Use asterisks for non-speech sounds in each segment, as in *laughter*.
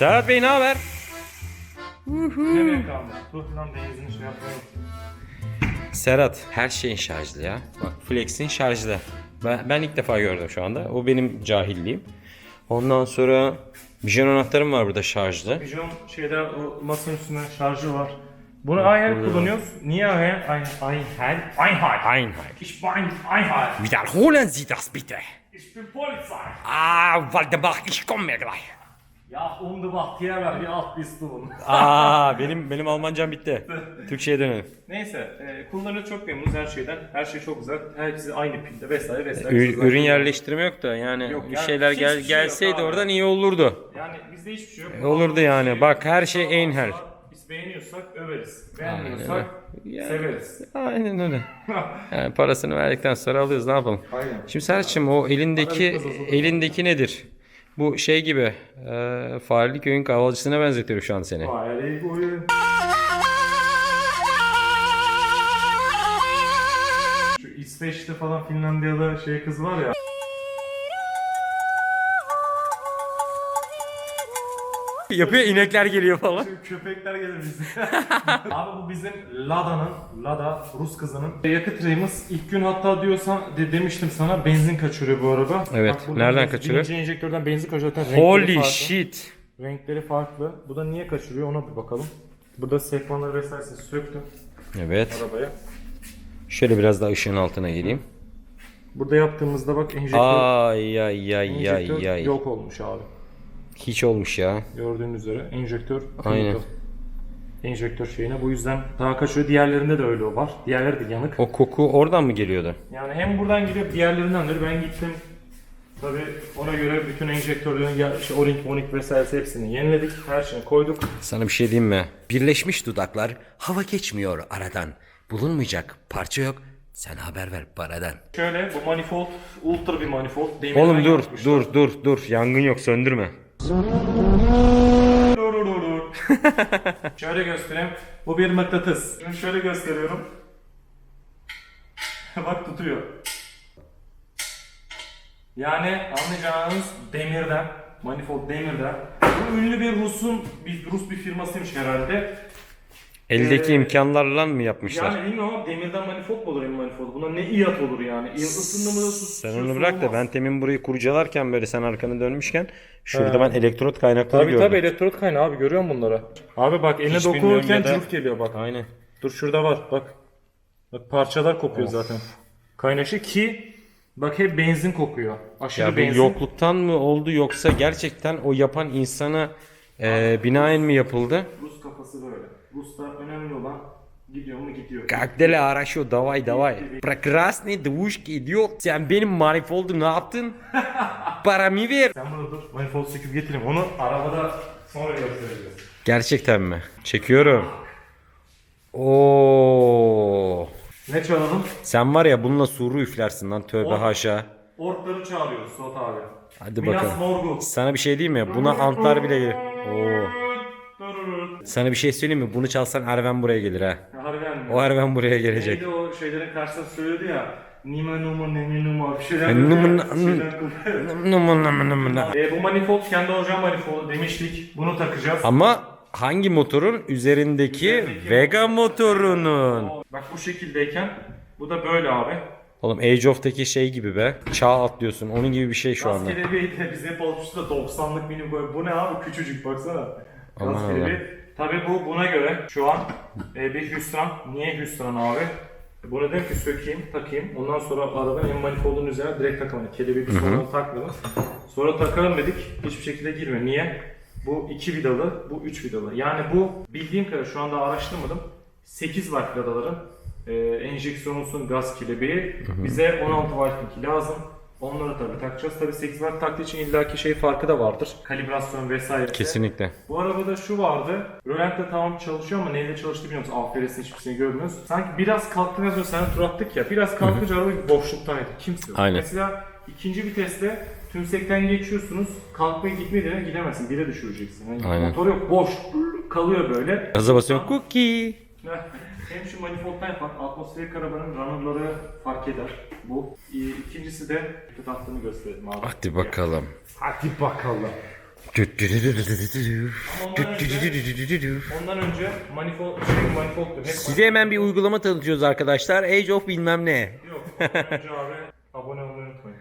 Serhat Bey ne haber? Nereye kaldı? Dur lan benzin şey yapmayalım. Serhat her şeyin şarjlı ya. Bak Flex'in şarjlı. Ben, ben ilk defa gördüm şu anda. O benim cahilliğim. Ondan sonra bijon anahtarım var burada şarjlı. Bijon şeyde o masanın üstünde şarjı var. Bunu Einhard kullanıyoruz. Niye Einhard? Einhard? Einhard. Einheit. Ich bin Einhard. Wiederholen Sie das bitte. Ich bin Polizei. Ah, Waldemar, ich komme gleich. Ya um Wacht hier, bir alt du. Aa, benim benim Almancam bitti. *laughs* Türkçe'ye dönelim. Neyse, e, kullanıcı çok memnunuz her şeyden. Her şey çok güzel. Herkesi aynı pilde vesaire vesaire. Ür- Güzel. ürün yerleştirme yok da yani Yok, bir yani şeyler hiçbir gel şey yok gelseydi abi. oradan iyi olurdu. Yani bizde hiçbir şey yok. E, olurdu yani. Bak, her şey Olursa Einhard. Biz beğeniyorsak överiz. Beğenmiyorsak severiz. Aynen öyle. *laughs* Yani parasını verdikten sonra alıyoruz ne yapalım. Aynen. Şimdi Serhat'cığım o elindeki elindeki nedir? Bu şey gibi e, Fareli köyün kahvaltısına benzetiyorum şu an seni. Hayali oyun. Şu İsveç'te falan Finlandiya'da şey kız var ya. Yapıyor inekler geliyor falan. Köpekler gelir bize. *laughs* Abi bu bizim Lada'nın, Lada Rus kızının yakıt reyimiz. İlk gün hatta diyorsan de, demiştim sana benzin kaçırıyor bu araba. Evet, burada nereden benzin- kaçırıyor? Birinci enjektörden benzin kaçırıyor. Zaten renkleri Holy farklı. shit. Renkleri farklı. Bu da niye kaçırıyor ona bir bakalım. Burada sekmanları vesairesini söktüm Evet. arabaya. Şöyle biraz daha ışığın altına geleyim. Burada yaptığımızda bak enjektör, Ay ay ay enjektör ay ay. yok olmuş abi. Hiç olmuş ya. Gördüğünüz üzere enjektör Aynen. Enjektör şeyine bu yüzden daha kaçıyor. Diğerlerinde de öyle var. Diğerleri de yanık. O koku oradan mı geliyordu? Yani hem buradan geliyor diğerlerinden de ben gittim. Tabi ona göre bütün enjektörlerin ya, işte O-ring, monik vesairesi hepsini yeniledik. Her şeyini koyduk. Sana bir şey diyeyim mi? Birleşmiş dudaklar hava geçmiyor aradan. Bulunmayacak parça yok. Sen haber ver paradan. Şöyle bu manifold ultra bir manifold. Demirden Oğlum dur yapmışlar. dur dur dur. Yangın yok söndürme. *laughs* Şöyle göstereyim. Bu bir mıknatıs. Şimdi şöyle gösteriyorum. *laughs* Bak tutuyor. Yani anlayacağınız demirden, manifold demirden. Bu ünlü bir Rus'un, bir Rus bir firmasıymış herhalde. Eldeki Ee, imkanlarla mı yapmışlar? Yani bilmiyorum ama demirden manifold mu olur, manifold? Buna ne iyat olur yani? Isındı mı, sus, Sen onu bırak da ben temin burayı kurcalarken böyle sen arkanı dönmüşken şurada He. ben elektrot kaynakları Tabii gördüm. tabii elektrot kaynağı abi görüyor musun bunları? Abi bak eline Hiç bilmiyorum dokunurken ya da- geliyor bak. Aynen. Dur şurada var bak. Bak parçalar kokuyor zaten. Kaynaşı ki bak hep benzin kokuyor. Aşırı Ya bu benzin. yokluktan mı oldu yoksa gerçekten o yapan insana e, binaen mi yapıldı? Rus kafası böyle. Rus'ta önemli olan gidiyor mu gidiyor. Как дела, хорошо, давай, давай. Прекрасный двушки, idiot. Sen benim manifoldu ne yaptın? *laughs* Paramı ver. Sen bunu dur. Manifold söküp getireyim. Onu arabada sonra göstereceğiz. Gerçekten mi? Çekiyorum. Oo. Ne çalalım? Sen var ya bununla suru üflersin lan tövbe Oğlum. haşa. Orkları çağırıyoruz Suat abi. Hadi Minas bakalım. Morgul. Sana bir şey diyeyim mi? Buna antlar bile gelir. Oo. Sana bir şey söyleyeyim mi? Bunu çalsan Erven buraya gelir ha. Harbiden mi? O Erven buraya gelecek. Neydi o şeylerin karşısında söyledi ya. Nima numa nemi numa bir şeyler. Böyle numa- bir şeyler nımı nı. E, bu manifold kendi orijinal manifoldu demiştik. Bunu takacağız. Ama hangi motorun? Üzerindeki Vega motorunun. Bak bu şekildeyken bu da böyle abi. Oğlum Age of'taki şey gibi be. Çağ atlıyorsun. Onun gibi bir şey şu anda. Gaz kelebeği de biz hep alışmışız da 90'lık mini boy. Bu ne abi küçücük baksana. Aman Gaz kelebeği. Tabi bu buna göre şu an e, bir hüsran. Niye hüsran abi? Bunu dedim ki sökeyim, takayım. Ondan sonra arabanın en manifoldun üzerine direkt takalım. Kelebeği bir sonra takmadım. Sonra takalım dedik. Hiçbir şekilde girmiyor. Niye? Bu iki vidalı, bu üç vidalı. Yani bu bildiğim kadar şu anda araştırmadım. 8 watt vidaların e, enjeksiyonlusun gaz kelebeği. Bize 16 watt'ınki lazım. Onları tabii takacağız. Tabii 8 watt taktığı için illaki şey farkı da vardır. Kalibrasyon vesaire. Kesinlikle. Bu arabada şu vardı. Rölantte tamam çalışıyor ama neyle çalıştı bilmiyor musun? Aferin hiçbirisini görmüyoruz. Sanki biraz kalktıktan sonra sana tur attık ya. Biraz kalkınca araba bir boşluktaydı. Kimse yok. Aynen. Mesela ikinci viteste tümsekten geçiyorsunuz. Kalkmaya gitmeye dene gidemezsin. Bire düşüreceksin. Yani Aynen. Motor yok. Boş. Kalıyor böyle. Gaza basıyorsun. Cookie. *laughs* Hem şu manifoldtan yapan atmosferik arabanın runnerları fark eder. Bu. İkincisi de yakıt hattını gösterelim abi. Hadi bakalım. Hadi bakalım. Ondan önce manifold, şey manifoldtu. Hep Size hemen bir uygulama tanıtıyoruz arkadaşlar. Age of bilmem ne. yok. Ondan önce abi abone olmayı unutmayın.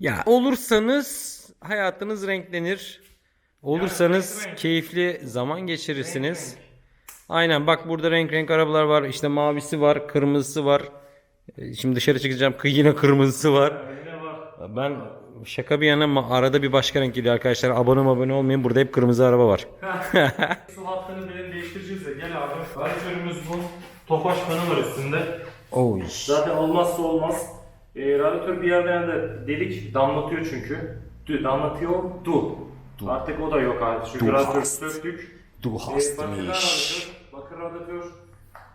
Ya olursanız hayatınız renklenir. Olursanız keyifli zaman geçirirsiniz. Aynen bak burada renk renk arabalar var. İşte mavisi var, kırmızısı var. Ee, Şimdi dışarı çıkacağım. Yine kırmızısı var. Ben şaka bir yana ama arada bir başka renk geliyor arkadaşlar. Abone abone olmayın. Burada hep kırmızı araba var. *laughs* Su hattını benim değiştireceğiz de gel abi. Radyatörümüz bu. Tofaş fanı var üstünde. Oy. Zaten olmazsa olmaz. E, radyatör bir yerden de delik damlatıyor çünkü. Dü, damlatıyor, du. Artık o da yok artık çünkü Du radyatörü söktük. Du E, hast mich. Bakır radyatör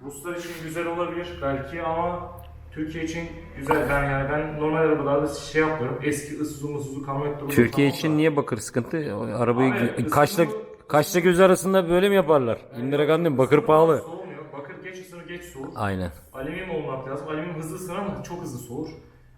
Ruslar için güzel olabilir belki ama Türkiye için güzel. Ben yani ben normal arabalarda şey yapmıyorum. Eski ıssızı mısızı kalmak durumunda Türkiye için da. niye bakır sıkıntı? Arabayı Abi, kaçla kaçla göz arasında böyle mi yaparlar? İndira Gandhi bakır pahalı. Soğumuyor. Bakır geç ısınır geç soğur. Aynen. Alüminyum olmak lazım. Alüminyum hızlı ısınır ama çok hızlı soğur.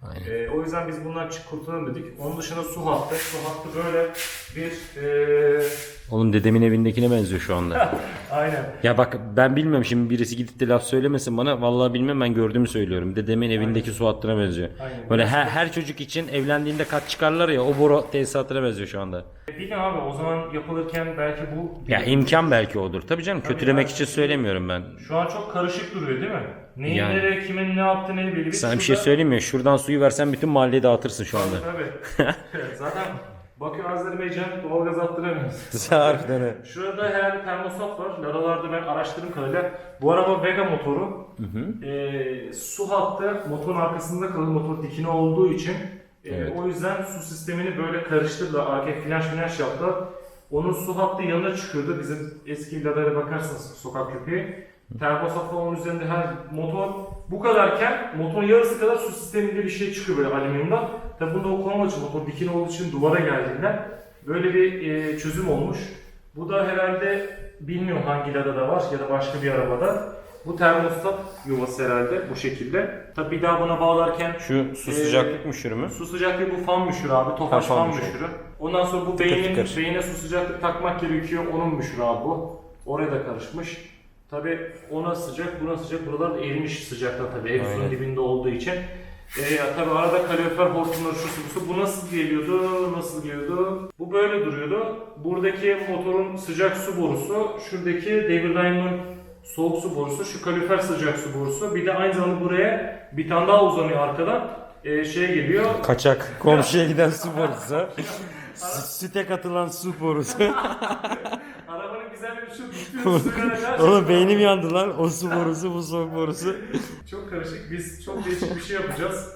Aynen. Ee, o yüzden biz bundan çık kurtulalım dedik. Onun dışında su hattı. Su hattı böyle bir ee, Oğlum dedemin evindekine benziyor şu anda. *laughs* aynen. ya bak ben bilmem şimdi birisi gidip de laf söylemesin bana. Vallahi bilmem ben gördüğümü söylüyorum. Dedemin evindeki su hattına benziyor. Aynen. Böyle her, her çocuk için evlendiğinde kat çıkarlar ya o boru tesisatına benziyor şu anda. Bir de abi o zaman yapılırken belki bu Ya imkan belki odur. Tabii canım kötülemek için söylemiyorum ben. şu an çok karışık duruyor değil mi? Neyin Yani. nereye kimin ne yaptı ne belli. Sana bir şey söyleyeyim mi? Şuraden suyu versen bütün mahalleyi dağıtırsın şu anda. Tabii. *laughs* Zaten Bakü Azerbaycan doğalgaz attıramıyoruz. *laughs* Harbiden öyle. Şurada herhalde termostat var. Laralarda ben araştırdığım kadarıyla. Bu araba Vega motoru. Ee, su hattı motorun arkasında kalır. Motor dikine olduğu için. Ee, Evet. O yüzden su sistemini böyle karıştırdı. AK flash flash yaptı. Onun su hattı yanına çıkıyordu. Bizim eski Lada'ya bakarsanız sokak köpeği. Termostat falan onun üzerinde her motor bu kadarken motorun yarısı kadar su sisteminde bir şey çıkıyor böyle alüminyumdan. Tabi bunda o konum için motor dikine olduğu için duvara geldiğinde böyle bir e, çözüm olmuş. Bu da herhalde bilmiyorum hangi Lada'da var ya da başka bir arabada. Bu termostat yuvası herhalde bu şekilde. Tabi bir daha buna bağlarken Şu su Ee, sıcaklık müşürü mü? Su sıcaklığı bu fan müşürü abi. Tofaş fan fan müşürü. müşürü. Ondan sonra bu beynin, tıkır. beyine su sıcaklık takmak gerekiyor. Onun müşürü abi bu. Oraya da karışmış. Tabi ona sıcak, buna sıcak. Buralar da erimiş sıcakta tabi. Ev suyun Aynen. dibinde olduğu için. Ee, tabi arada kalorifer hortumları şu su, bu nasıl geliyordu? Nasıl geliyordu? Bu böyle duruyordu. Buradaki motorun sıcak su borusu. Şuradaki devir daiminin soğuk su borusu. Şu kalorifer sıcak su borusu. Bir de aynı zamanda buraya bir tane daha uzanıyor arkadan. Ee, şey geliyor. Kaçak. Komşuya giden su borusu. *laughs* Süte katılan su borusu. *laughs* Arabanın güzelliği şu bütün suyla karşı- Oğlum beynim yandı lan. O su borusu, bu soğuk borusu. *laughs* Çok karışık. Biz çok değişik bir şey yapacağız.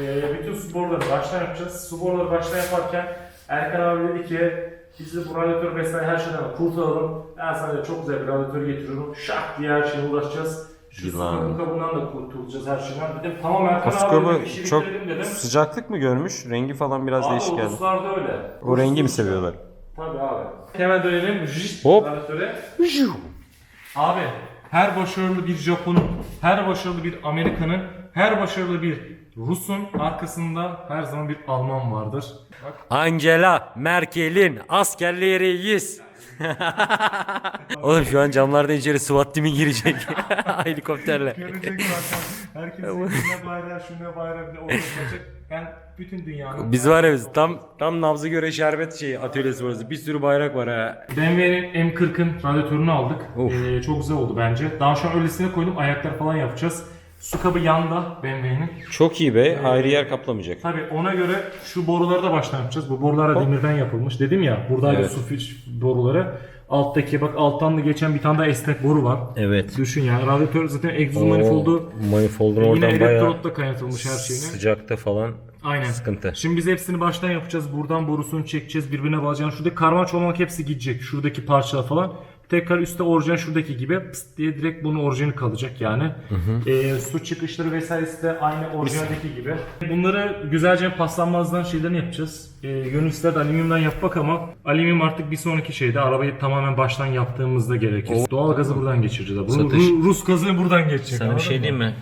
Ee, bütün su boruları baştan yapacağız. Su boruları baştan yaparken Erkan abi dedi ki biz de bu radyatör vesaire her şeyden kurtulalım. Ben sana çok güzel bir radyatör getiriyorum. Şak diye her şeye ulaşacağız. Şu su Yılan. kabı kabından da kurtulacağız her şeyden. Dedim tamam Erkan Kask abi dedim, işi çok bitirelim dedim. sıcaklık mı görmüş? Rengi falan biraz Abi değişik geldi. Ruslarda öyle. O rengi mi seviyorlar? Tabii abi. Hemen dönelim. Jist Hop. Abi her başarılı bir Japon'un, her başarılı bir Amerikan'ın, her başarılı bir Rus'un arkasında her zaman bir Alman vardır. Bak Angela Merkel'in askerleriyiz. *laughs* Oğlum şu an camlardan içeri SWAT timi girecek. *laughs* Helikopterle. görecek zaten. Herkes şuna bayrağı, şuna bayrağı bir de orada. Ben bütün dünyanın... Biz var ya biz tam tam nabza göre şerbet şeyi atölyesi burası. Bir sürü bayrak var ha. BMW'nin M40'ın radyatörünü aldık. Of. Ee, çok güzel oldu bence. Daha şu an öylesine koydum. Ayaklar falan yapacağız. Su kabı yanda BMW'nin. Çok iyi be. Ayrı yer kaplamayacak. Tabii ona göre şu boruları da baştan yapacağız. Bu borular da demirden yapılmış. Dedim ya buradaydı Evet. su fiş boruları. Alttaki bak alttan da geçen bir tane daha esnek boru var. Evet. Düşün yani radyatör zaten egzoz manifoldu. Manifoldun Yine oradan bayağı elektrotla kaynatılmış her şeyine. sıcakta falan Aynen. sıkıntı. Şimdi biz hepsini baştan yapacağız. Buradan borusunu çekeceğiz. Birbirine bağlayacağız. Şurada karman çormanlık hepsi gidecek. Şuradaki parçalar falan. Tekrar üstte orijinal şuradaki gibi pıst diye direkt bunun orijinali kalacak yani. Ee, su çıkışları vesairesi de aynı orijinaldeki gibi. Bunları güzelce paslanmazdan şeylerini yapacağız. Ee, gönül ister de alüminyumdan yapmak ama alüminyum artık bir sonraki şeyde arabayı tamamen baştan yaptığımızda gerekir. Doğal gazı buradan geçireceğiz. Bunu, Satış. Ru- Rus gazını buradan geçecek. Sana bir şey diyeyim mi?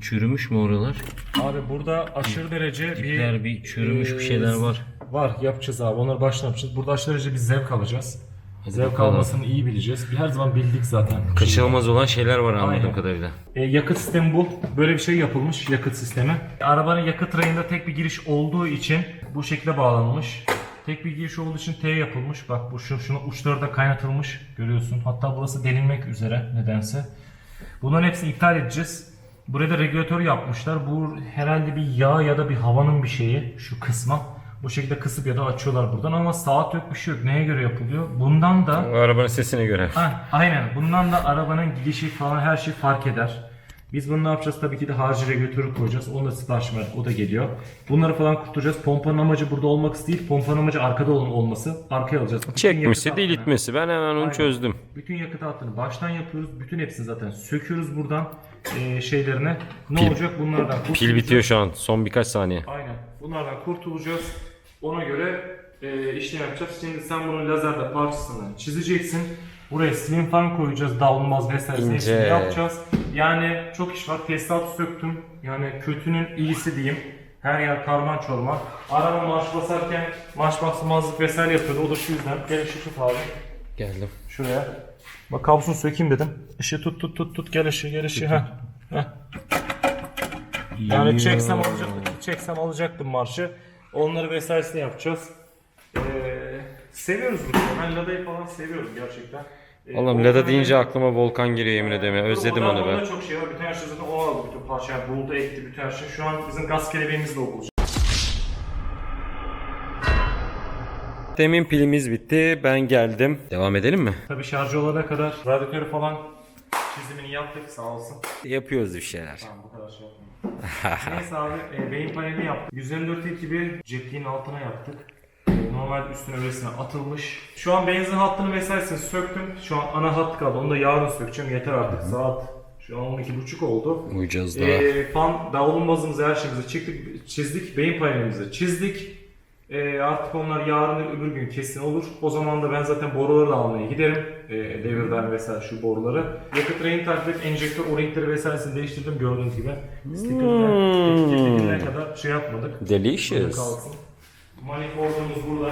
Çürümüş mü oralar? Abi burada aşırı derece bir Dipler bir çürümüş bir şeyler var. var yapacağız abi. Onları baştan yapacağız. Burada aşırı derece bir zevk alacağız. Zevk almasını iyi bileceğiz. Bir her zaman bildik zaten. Kaçınılmaz olan şeyler var anladığım Aynen. kadarıyla. E, yakıt sistemi bu. Böyle bir şey yapılmış yakıt sistemi. Arabanın yakıt rayında tek bir giriş olduğu için bu şekilde bağlanmış. Tek bir giriş olduğu için T yapılmış. Bak bu şu şunun uçları da kaynatılmış. Görüyorsun. Hatta burası delinmek üzere nedense. Bunların hepsini iptal edeceğiz. Buraya da regülatör yapmışlar. Bu herhalde bir yağ ya da bir havanın bir şeyi şu kısma. Bu şekilde kısıp ya da açıyorlar buradan ama saat yok bir şey yok. Neye göre yapılıyor? Bundan da O arabanın sesine göre. Ha, aynen. Bundan da arabanın gidişi falan her şey fark eder. Biz bunu ne yapacağız? Tabii ki de harici regülatörü koyacağız. Onu da sipariş verdik. O da geliyor. Bunları falan kurtaracağız. Pompanın amacı burada olmak değil. Pompanın amacı arkada olan olması. Arkaya alacağız. Bütün Çekmesi, yakıt hattını- delitmesi. Ben hemen onu Aynen. çözdüm. Bütün yakıt hattını baştan yapıyoruz. Bütün hepsini zaten söküyoruz buradan e, şeylerine. Ne Pil- olacak? Bunlardan Pil kurtulacağız. bitiyor şu an. Son birkaç saniye. Aynen. Bunlardan kurtulacağız. Ona göre e, işlem yapacağız. Şimdi sen bunu lazerle parçasını çizeceksin. Buraya slim fan koyacağız. Dağılmaz vesaire İnce. hepsini yapacağız. Yani çok iş var. Tesisatı söktüm. Yani kötünün iyisi diyeyim. Her yer karman çorman. Araba marş basarken marş basmazlık vesaire yapıyordu. O da şu yüzden. Gel ışığı tut abi. Geldim. Şuraya. Bak kablosunu sökeyim dedim. Işığı tut tut tut tut. Gel ışığı gel ışığı. Heh. Heh. Yani çeksem alacaktım, çeksem alacaktım marşı. Onları vesairesini yapacağız. Ee, seviyoruz bunu. Ben Lada'yı falan seviyorum gerçekten. Ee, Volkan'ı- Lada deyince aklıma Volkan giriyor yemin ederim. ya. Özledim onu ben. çok şey var. Bütün her şey zaten o aldı bütün parça. Yani buldu etti bütün her şey. Şu an bizim gaz kelebeğimiz de o bulacak. Demin pilimiz bitti. Ben geldim. Devam edelim mi? Tabii şarjı olana kadar radyatörü falan çizimini yaptık sağ olsun. Yapıyoruz bir şeyler. Tamam bu kadar şey yapmayayım. Neyse abi e, beyin paneli yaptık. 154 ekibi cepliğin altına yaptık. E, Normal üstüne öylesine atılmış. Şu an benzin hattını vesairesini söktüm. Şu an ana hat kaldı. Onu da yarın sökeceğim. Yeter artık. Saat şu an 12.30 oldu. Uyacağız daha. E, fan davlumbazımızı her şeyimizi çizdik. Beyin panelimizi çizdik. E, artık onlar yarın öbür gün kesin olur. O zaman da ben zaten boruları da almaya giderim. E, devirden vesaire şu boruları. Yakıt rayını takip et, enjektör o-ringleri vesairesini değiştirdim gördüğünüz gibi. Sticker'da etiketine kadar şey yapmadık. Delicious. Manifoldumuz burada.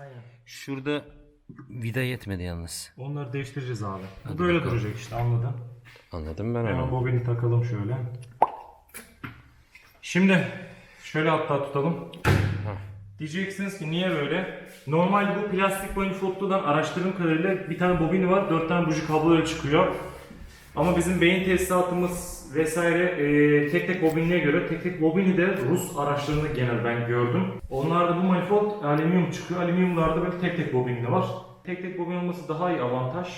Aynen. Şurada vida yetmedi yalnız. Onları değiştireceğiz abi. Bu böyle duracak işte anladın. Anladım ben Hemen onu. bobini takalım şöyle. Şimdi şöyle hatta tutalım. Diyeceksiniz ki niye böyle? Normalde bu plastik manifoldludan araştırdığım kadarıyla bir tane bobini var, dört tane buji kabloları çıkıyor. Ama bizim beyin tesisatımız vesaire e, tek tek bobinliğe göre tek tek bobini de Rus araçlarında genel ben gördüm. Onlarda bu manifold alüminyum çıkıyor. Alüminyumlarda böyle tek tek bobinli var. Tek tek bobin olması daha iyi avantaj.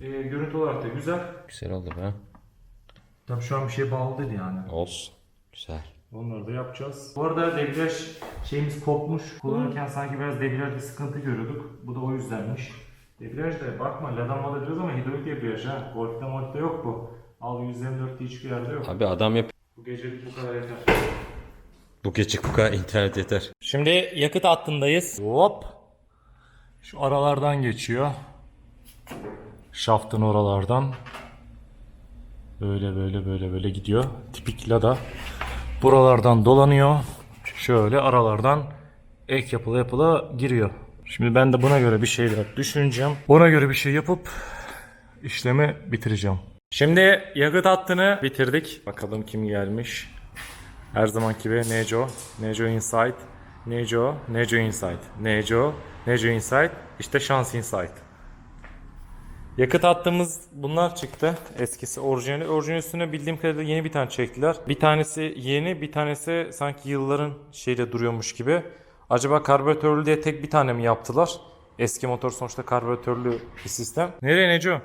E, görüntü olarak da güzel. Güzel oldu be. Tabii şu an bir şey bağlı değil yani. Olsun. Güzel. Onları da yapacağız. Bu arada debriyaj şeyimiz kopmuş. Kullanırken sanki biraz debriyajda sıkıntı görüyorduk. Bu da o yüzdenmiş. Debriyaj da bakma ladanmada diyoruz ama hidrolik debriyaj ha. Golf'te molf'te yok bu. Al 124'te hiçbir yerde yok. Abi adam yap. Bu gecelik bu kadar yeter. Bu gece bu kadar internet yeter. Şimdi yakıt hattındayız. Hop. Şu aralardan geçiyor. Şaftın oralardan. Böyle böyle böyle böyle gidiyor. Tipik Lada. Buralardan dolanıyor. Şöyle aralardan ek yapıla yapıla giriyor. Şimdi ben de buna göre bir şeyler düşüneceğim. Buna göre bir şey yapıp işlemi bitireceğim. Şimdi yakıt hattını bitirdik. Bakalım kim gelmiş. Her zamanki gibi Neco, Neco Insight, Neco, Neco Insight, Neco, Neco Insight, işte şans Insight. Yakıt hattımız bunlar çıktı. Eskisi orijinali. Orijinal üstüne bildiğim kadarıyla yeni bir tane çektiler. Bir tanesi yeni, bir tanesi sanki yılların şeyle duruyormuş gibi. Acaba karbüratörlü diye tek bir tane mi yaptılar? Eski motor sonuçta karbüratörlü bir sistem. Nereye Neco?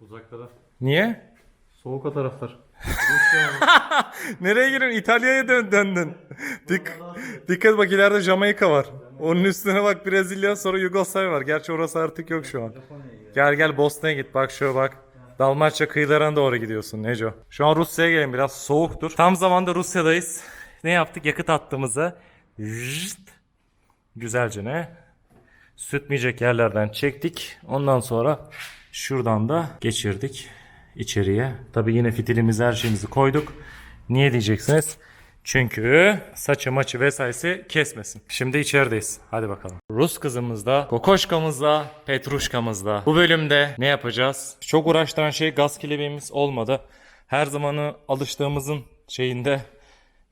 Uzaklara. Niye? Soğuk o taraflar. *laughs* Nereye girin? İtalya'ya dön döndün. Dik dikkat bak ileride Jamaika var. Onun üstüne bak Brezilya sonra Yugoslavya var. Gerçi orası artık yok şu an. Gel gel Bosna'ya git bak şöyle bak. Dalmaçya kıyılarına doğru gidiyorsun Neco. Şu an Rusya'ya gelin biraz soğuktur. Tam zamanda Rusya'dayız. Ne yaptık? Yakıt attığımızı Jıt. güzelce ne? Sütmeyecek yerlerden çektik. Ondan sonra şuradan da geçirdik içeriye. Tabi yine fitilimizi her şeyimizi koyduk. Niye diyeceksiniz? Çünkü saçı maçı vesairesi kesmesin. Şimdi içerideyiz. Hadi bakalım. Rus kızımızda, kokoşkamızda, petruşkamızda. Bu bölümde ne yapacağız? Çok uğraştıran şey gaz kelebeğimiz olmadı. Her zamanı alıştığımızın şeyinde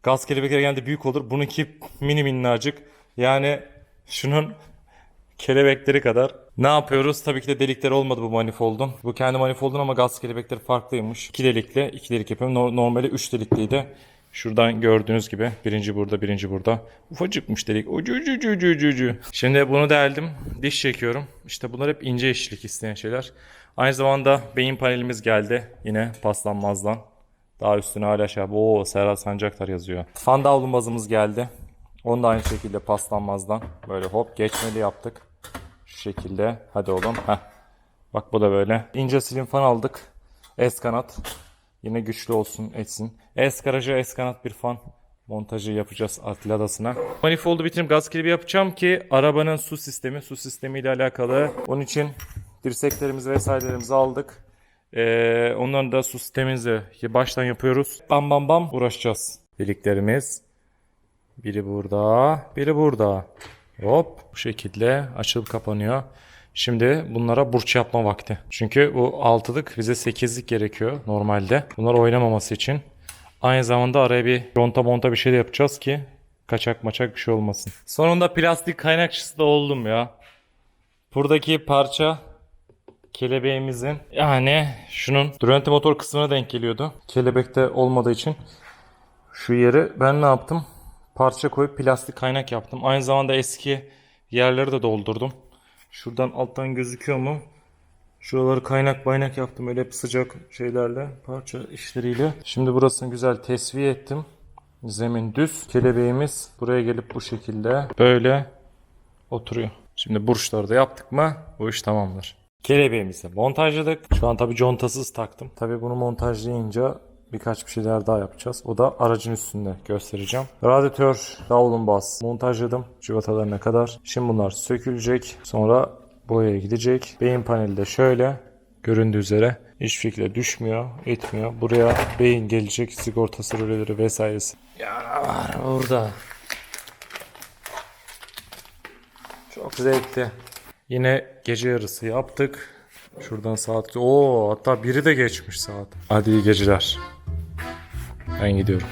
gaz kelebekleri genelde büyük olur. Bununki mini minnacık. Yani şunun kelebekleri kadar. Ne yapıyoruz? Tabii ki de delikleri olmadı bu manifoldun. Bu kendi manifoldun ama gaz kelebekleri farklıymış. İki delikli, iki delik yapıyorum. No- Normalde üç delikliydi. Şuradan gördüğünüz gibi birinci burada, birinci burada. Ufacıkmış delik. Ucu ucu ucu ucu ucu. Şimdi bunu deldim. Diş çekiyorum. İşte bunlar hep ince işçilik isteyen şeyler. Aynı zamanda beyin panelimiz geldi. Yine paslanmazdan. Daha üstüne hala şey Oo Serhat Sancaktar yazıyor. Fan davlumbazımız geldi. Onu da aynı şekilde paslanmazdan. Böyle hop geçmeli yaptık. Şu şekilde. Hadi oğlum. Heh. Bak bu da böyle. İnce silim fan aldık. S kanat. Yine güçlü olsun etsin. S garaja S kanat bir fan montajı yapacağız Atilla Adası'na. Manifold'u bitirip gaz kilibi yapacağım ki arabanın su sistemi, su sistemiyle alakalı. Onun için dirseklerimizi vesairelerimizi aldık. Ee, onların da su sistemimizi baştan yapıyoruz. Bam bam bam uğraşacağız. Deliklerimiz. Biri burada, biri burada. Hop bu şekilde açılıp kapanıyor. Şimdi bunlara burç yapma vakti. Çünkü bu altılık bize sekizlik gerekiyor normalde. Bunlar oynamaması için. Aynı zamanda araya bir conta monta bir şey de yapacağız ki kaçak maçak bir şey olmasın. Sonunda plastik kaynakçısı da oldum ya. Buradaki parça kelebeğimizin yani şunun Durante motor kısmına denk geliyordu. Kelebekte olmadığı için şu yeri ben ne yaptım? Parça koyup plastik kaynak yaptım. Aynı zamanda eski yerleri de doldurdum. Şuradan alttan gözüküyor mu? Şuraları kaynak baynak yaptım öyle sıcak şeylerle, parça işleriyle. Şimdi burasını güzel tesviye ettim. Zemin düz. Kelebeğimiz buraya gelip bu şekilde böyle oturuyor. Şimdi burçları da yaptık mı bu iş tamamdır. Kelebeğimizi montajladık. Şu an tabii contasız taktım. Tabii bunu montajlayınca birkaç bir şeyler daha yapacağız. O da aracın üstünde göstereceğim. Radyatör, davlumbaz montajladım. Civatalarına kadar. Şimdi bunlar sökülecek. Sonra boyaya gidecek. Beyin paneli de şöyle göründüğü üzere hiçbir şekilde düşmüyor, etmiyor. Buraya beyin gelecek, sigortası röleleri vesairesi. Ya var orada. Çok zevkli. Yine gece yarısı yaptık. Şuradan saat... Oo hatta biri de geçmiş saat. Hadi iyi geceler. Ben gidiyorum.